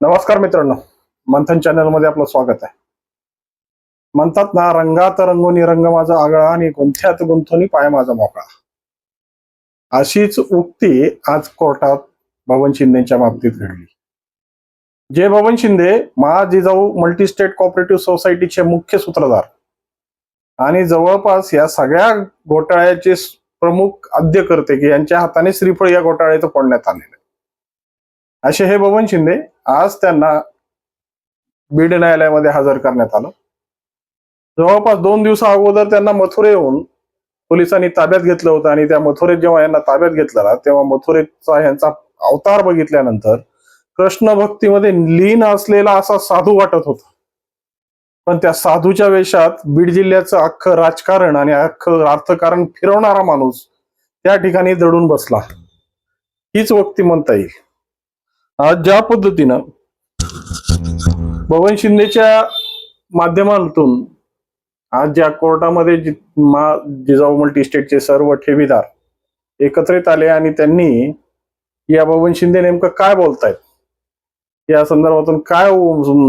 नमस्कार मित्रांनो मंथन चॅनलमध्ये आपलं स्वागत आहे. म्हणतात ना रंगात रंगोनी रंग माझा आगळा आणि गुंथ्यात गुंथोनी पाय माझा मोकळा. अशीच उक्ती आज कोर्टात भवन शिंदेच्या बाबतीत घडली. जे Bhavan Shinde Mahajijau multi state cooperative सोसायटीचे मुख्य सूत्रधार आणि जवळपास या सगळ्या घोटाळ्याचे प्रमुख आद्यकर्ते की यांच्या हाताने श्रीफळ या घोटाळ्याचं फोडण्यात आलेलं आहे. असे हे भवन शिंदे आज त्यांना बीड न्यायालयामध्ये हजर करण्यात आलं. जवळपास दोन दिवसा अगोदर त्यांना मथुरे येऊन पोलिसांनी ताब्यात घेतलं होतं आणि त्या मथुरेत जेव्हा यांना ताब्यात घेतलं तेव्हा मथुरेचा यांचा अवतार बघितल्यानंतर कृष्ण भक्तीमध्ये लीन असलेला असा साधू वाटत होता. पण त्या साधूच्या वेशात बीड जिल्ह्याचं अख्खं राजकारण आणि अख्खं अर्थकारण फिरवणारा माणूस त्या ठिकाणी दडून बसला. हीच वक्ती म्हणता येईल. आज ज्या पद्धतीनं भवन शिंदेच्या माध्यमातून आज ज्या कोर्टामध्ये मा जिजाऊ मल्टी स्टेटचे सर्व ठेवीदार एकत्रित आले आणि त्यांनी या भवन शिंदे नेमकं काय बोलतायत? या संदर्भातून काय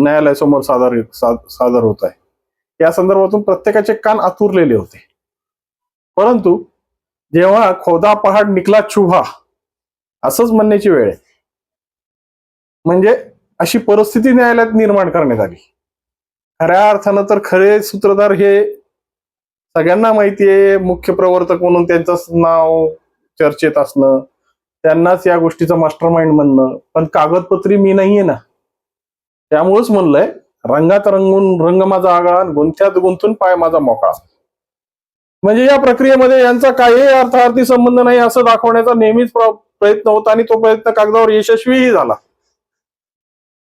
न्यायालयासमोर सादर सादर होत आहे या संदर्भातून प्रत्येकाचे कान आतुरलेले होते. परंतु जेव्हा खोदा पहाड निकला चुभा असंच म्हणण्याची वेळ आहे. म्हणजे अशी परिस्थिती न्यायालयात निर्माण करण्यात आली. खऱ्या अर्थानं तर खरे सूत्रधार हे सगळ्यांना माहिती आहे मुख्य प्रवर्तक म्हणून त्यांचं नाव चर्चेत असणं त्यांनाच या गोष्टीचं मास्टर माइंड म्हणणं पण कागदपत्री मी नाहीये ना. त्यामुळेच म्हणलंय रंगात रंगून रंग माझा आगळा गुंथ्यात गुंतून पाय माझा मोकळा. म्हणजे या प्रक्रियेमध्ये यांचा काही अर्थार्थी संबंध नाही असं दाखवण्याचा नेहमीच प्रयत्न होता आणि तो प्रयत्न कागदावर यशस्वीही झाला.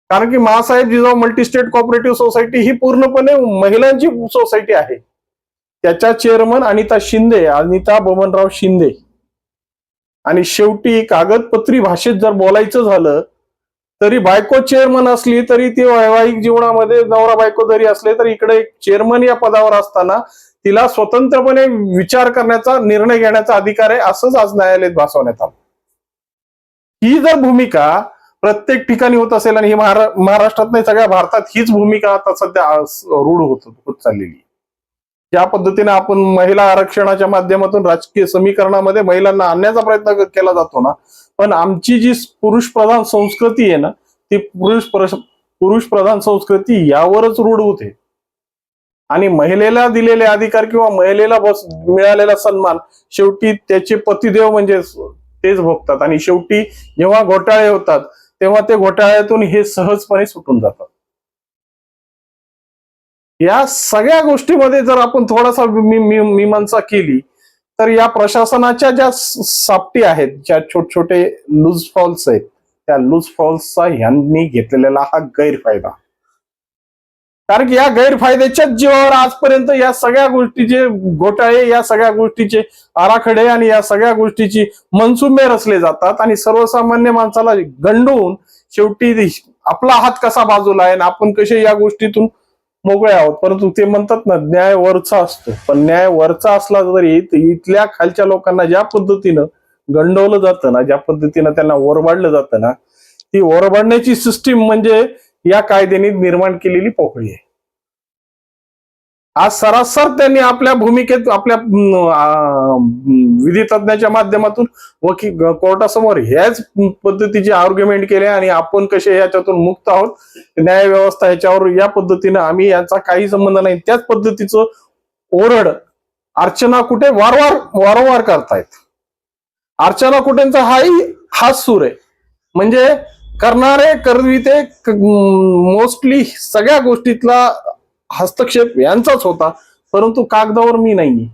कारण की महासाहेब जिजाऊ मल्टी स्टेट सोसायटी ही पूर्णपणे महिलांची सोसायटी आहे. त्याच्या चेअरमन अनिता शिंदे अनिता बमनराव शिंदे. आणि शेवटी कागदपत्री भाषेत जर बोलायचं झालं तरी बायको चेअरमन असली तरी ती वैवाहिक जीवनामध्ये नवरा बायको जरी असले तरी इकडे चेअरमन या पदावर असताना तिला स्वतंत्रपणे विचार करण्याचा निर्णय घेण्याचा अधिकार आहे असंच आज न्यायालयात भासवण्यात आलं. ही जर भूमिका प्रत्येक ठिकाणी होत असेल आणि ही महारा- महाराष्ट्रात नाही सगळ्या भारतात हीच भूमिका आता सध्या रूढ होत होत चाललेली ज्या पद्धतीने आपण महिला आरक्षणाच्या माध्यमातून राजकीय समीकरणामध्ये महिलांना आणण्याचा प्रयत्न केला जातो ना पण आमची जी पुरुष प्रधान संस्कृती आहे ना ती पुरुष पुरुष प्रधान संस्कृती यावरच रूढ होते. आणि महिलेला दिलेले अधिकार किंवा महिलेला बस मिळालेला सन्मान शेवटी त्याचे पतिदेव म्हणजे तेच भोगतात. आणि शेवटी जेव्हा घोटाळे होतात तेव्हा ते घोटाळ्यातून हे सहजपणे सुटून जातात. या सगळ्या गोष्टीमध्ये जर आपण थोडासा मीमांसा केली तर या प्रशासनाच्या ज्या सापटी आहेत ज्या छोट छोटे लूज फॉल्स आहेत त्या लूज फॉल्सचा यांनी घेतलेला हा गैरफायदा. कारण की या गैरफायद्याच्याच जीवावर आजपर्यंत या सगळ्या गोष्टीचे घोटाळे या सगळ्या गोष्टीचे आराखडे आणि या सगळ्या गोष्टीची मनसुमे रचले जातात आणि सर्वसामान्य माणसाला गंडवून शेवटी आपला हात कसा बाजूला आहे आणि आपण कसे या गोष्टीतून मोकळे आहोत? परंतु ते म्हणतात ना न्याय वरचा असतो. पण न्याय वरचा असला तरी इथल्या खालच्या लोकांना ज्या पद्धतीनं गंडवलं जातं ना ज्या पद्धतीनं त्यांना ओरबाडलं जातं ना ती ओरबाडण्याची सिस्टीम म्हणजे या कायद्याने निर्माण केलेली पोकळी आहे. आज सरासर त्यांनी आपल्या भूमिकेत आपल्या विधी तज्ञाच्या माध्यमातून वकील कोर्टासमोर ह्याच पद्धतीचे आर्ग्युमेंट केले आणि आपण कसे याच्यातून मुक्त आहोत? न्याय व्यवस्था ह्याच्यावर या पद्धतीनं आम्ही यांचा काही संबंध नाही. त्याच पद्धतीचं ओरड अर्चना कुठे वारंवार वारंवार करतायत. अर्चना कुठेंचा हाही हाच सूर आहे. म्हणजे करणारे करविते मोस्टली सगळ्या गोष्टीतला हस्तक्षेप यांचाच होता परंतु कागदावर मी नाही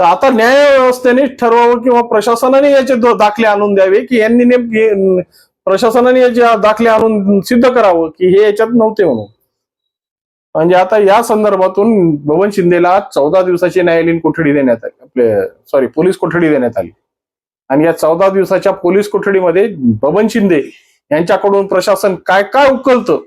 तर आता न्याय व्यवस्थेने ठरवावं किंवा प्रशासनाने याचे दाखले आणून द्यावे की यांनी नेमके प्रशासनाने याचे दाखले आणून सिद्ध करावं की हे याच्यात नव्हते म्हणून. म्हणजे आता या संदर्भातून भवन शिंदेला चौदा दिवसाची न्यायालयीन कोठडी देण्यात आली आपले सॉरी पोलीस कोठडी देण्यात आली. आणि या चौदा दिवसाच्या पोलीस कोठडीमध्ये बबन शिंदे यांच्याकडून प्रशासन काय काय उकलतं?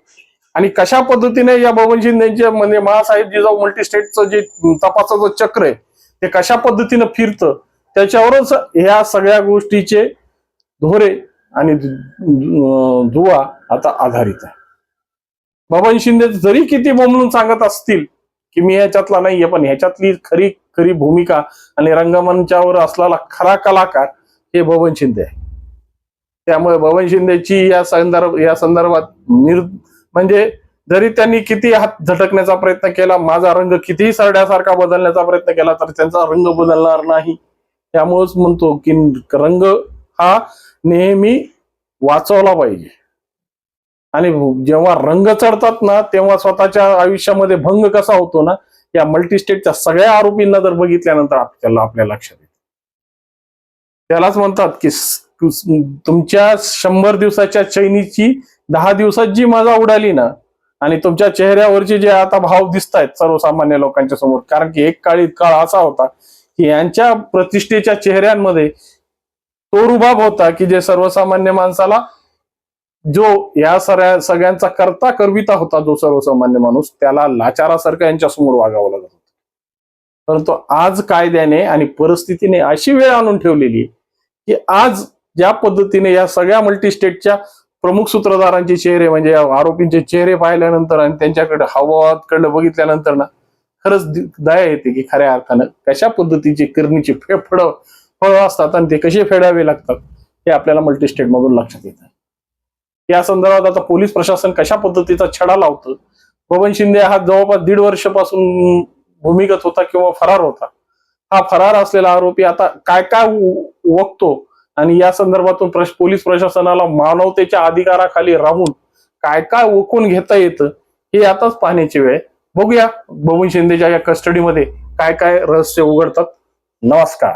आणि कशा पद्धतीने या बबन शिंदेच्या म्हणजे महासाहेब जिजाऊ मल्टीस्टेटचं जे तपासाचं चक्र आहे ते कशा पद्धतीनं फिरतं? त्याच्यावरच ह्या सगळ्या गोष्टीचे धोरे आणि दुवा आता आधारित आहे. बबन शिंदे जरी किती बोमलून सांगत असतील की मी ह्याच्यातला नाहीये पण ह्याच्यातली खरी खरी भूमिका आणि रंगमंचावर असलेला खरा कलाकार हे भवन शिंदे आहे. त्यामुळे भवन शिंदेची या संदर्भ या संदर्भात निर म्हणजे जरी त्यांनी किती हात झटकण्याचा प्रयत्न केला माझा रंग कितीही सरड्यासारखा बदलण्याचा प्रयत्न केला तर त्यांचा रंग बदलणार नाही. त्यामुळेच म्हणतो की रंग हा नेहमी वाचवला पाहिजे. आणि जेव्हा रंग चढतात ना तेव्हा स्वतःच्या आयुष्यामध्ये भंग कसा होतो ना या मल्टीस्टेटच्या सगळ्या आरोपींना जर बघितल्यानंतर आपल्याला आपल्या लक्षात त्यालाच म्हणतात की तुमच्या शंभर दिवसाच्या चैनीची दहा दिवसात जी मजा उडाली ना आणि तुमच्या चेहऱ्यावरचे जे आता भाव दिसत आहेत सर्वसामान्य लोकांच्या समोर कारण की एक काळी काळ असा होता की यांच्या प्रतिष्ठेच्या चेहऱ्यांमध्ये तो रुबाब होता की जे सर्वसामान्य माणसाला जो या सगळ्या सगळ्यांचा करता करविता होता जो सर्वसामान्य माणूस त्याला लाचारासारखं यांच्या समोर वागावं लागत परंतु आज कायद्याने आणि परिस्थितीने अशी वेळ आणून ठेवलेली आहे की आज ज्या पद्धतीने या सगळ्या मल्टीस्टेटच्या प्रमुख सूत्रधारांचे चेहरे म्हणजे आरोपींचे चेहरे पाहिल्यानंतर आणि त्यांच्याकडे हवाकडलं बघितल्यानंतर ना खरंच दया येते की खऱ्या अर्थानं कशा पद्धतीची किरणीची फेफड फळं असतात आणि ते कसे फेडावे लागतात हे आपल्याला मल्टीस्टेट मधून लक्षात येतं. या संदर्भात आता पोलीस प्रशासन कशा पद्धतीचा छडा लावतं? बबन शिंदे हा जवळपास दीड वर्षापासून भूमिगत होता किंवा फरार होता. हा फरार असलेला आरोपी आता काय काय वगतो वकतो? आणि या संदर्भातून प्रश- पोलीस प्रशासनाला मानवतेच्या अधिकाराखाली राहून काय काय ओकून घेता येतं हे आताच पाहण्याची वेळ आहे. बघूया बबन शिंदेच्या या कस्टडीमध्ये काय काय रहस्य उघडतात. नमस्कार.